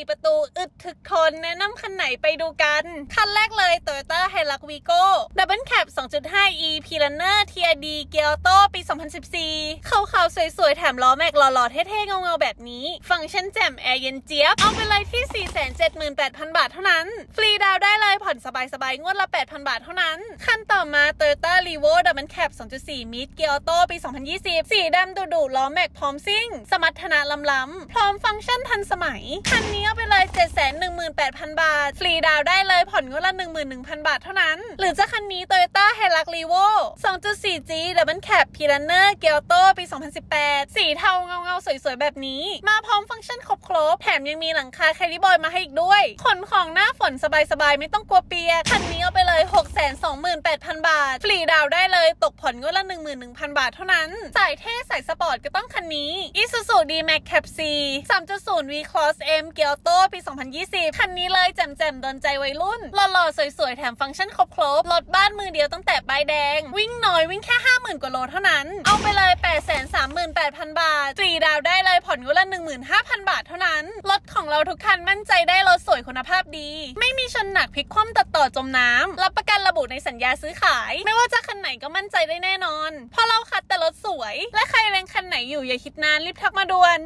4 ประตูอึดถึกทนแนะนำคันไหนไปดูกัน คันแรกเลย Toyota Hilux Vigo Double Cab 2.5 e p l a n e r TRD เกียร์โตปี 2014ขาวๆ สวยๆ แถมล้อแม็กหล่อๆ เท่ๆ เงาๆ แบบนี้ ฟังก์ชันแจ่มแอร์เย็นเจี๊ยบ เอาไปเลยที่ 478,000 บาทเท่านั้น ฟรีดาวได้เลยผ่อนสบายๆ งวดละ 8,000 บาทเท่านั้น คันต่อมา Toyota Revo Double Cab 2.4 Mid เกียร์โตปี 2020 สีดำดุๆล้อแม็กพร้อมซิ่ง สมรรถนะล้ำๆพร้อมฟังก์ชันทันสมัย คันนี้ ไปเลย718,000 บาท ฟรีดาวได้เลยผ่อนงวดละ 11,000 บาทเท่านั้น หรือจะคันนี้ Toyota Hilux Revo 2.4G Double Cab p i l a n e r เกียร์โตปี 2018 สีเทาเงาๆสวยๆ แบบนี้ มาพร้อมฟังก์ชันครบๆแถมยังมีหลังคาแคลิบอยมาให้อีกด้วย ขนของหน้าฝนสบายๆ ไม่ต้องกลัวเปียก คันนี้เอาไปเลย 628,000 บาท ฟรีดาวได้เลยตก ผ่อนงวดละ 11,000 บาทเท่านั้น สายเท่สายสปอร์ตก็ต้องคันนี้ Isuzu D-Max Cap C 3.0 V Cross M เกียร์โตปี 2020 คันนี้เลยแจ่มๆโดนใจวัยรุ่น หล่อๆ สวยๆ แถมฟังก์ชันครบครบรถบ้านมือเดียวตั้งแต่ป้ายแดง วิ่งน้อยวิ่งแค่ 50,000 กว่าโลเท่านั้น เอาไปเลย 838,000 บาทตรีดาวได้ ผ่อนงวดละ15,000 บาทเท่านั้น รถของเราทุกคันมั่นใจได้รถสวยคุณภาพดี ไม่มีชนหนักพลิกคว่ำตัดต่อจมน้ำรับประกันระบุในสัญญาซื้อขาย ไม่ว่าจะคันไหนก็มั่นใจได้แน่นอน เพราะเราคัดแต่รถสวย และใครเล็งคันไหนอยู่อย่าคิดนานรีบทักมาด่วน